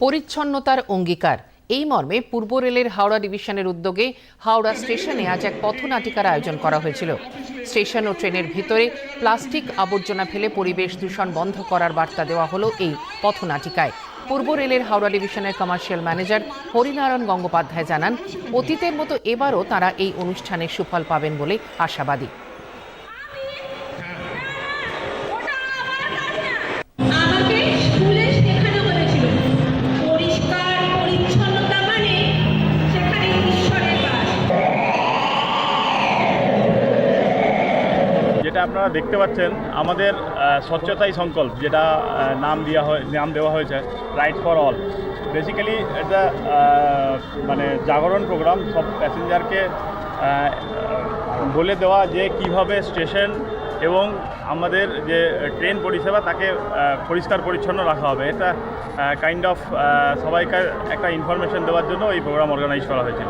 পরিচ্ছন্নতার অঙ্গীকার। এই মর্মে পূর্ব রেলের হাওড়া ডিভিশনের উদ্যোগে হাওড়া স্টেশনে আজ এক পথনাটিকার আয়োজন করা হয়েছিল। স্টেশন ও ট্রেনের ভিতরে প্লাস্টিক আবর্জনা ফেলে পরিবেশ দূষণ বন্ধ করার বার্তা দেওয়া হলো এই পথনাটিকায়। পূর্ব রেলের হাওড়া ডিভিশনের কমার্শিয়াল ম্যানেজার হরিনারায়ণ গঙ্গোপাধ্যায় জানান, অতীতের মতো এবারও তারা এই অনুষ্ঠানের সুফল পাবেন বলে আশাবাদী। যেটা আপনারা দেখতে পাচ্ছেন, আমাদের স্বচ্ছতাই সংকল্প, যেটা নাম দেওয়া হয়, নাম দেওয়া হয়েছে রাইট ফর অল বেসিক্যালি এটা মানে জাগরণ প্রোগ্রাম সব প্যাসেঞ্জারকে বলে দেওয়া যে কীভাবে স্টেশন এবং আমাদের যে ট্রেন পরিষেবা, তাকে পরিষ্কার পরিচ্ছন্ন রাখা হবে। এটা কাইন্ড অফ সবাইকার একটা ইনফরমেশন দেওয়ার জন্য এই প্রোগ্রাম অর্গানাইজ করা হয়েছিল।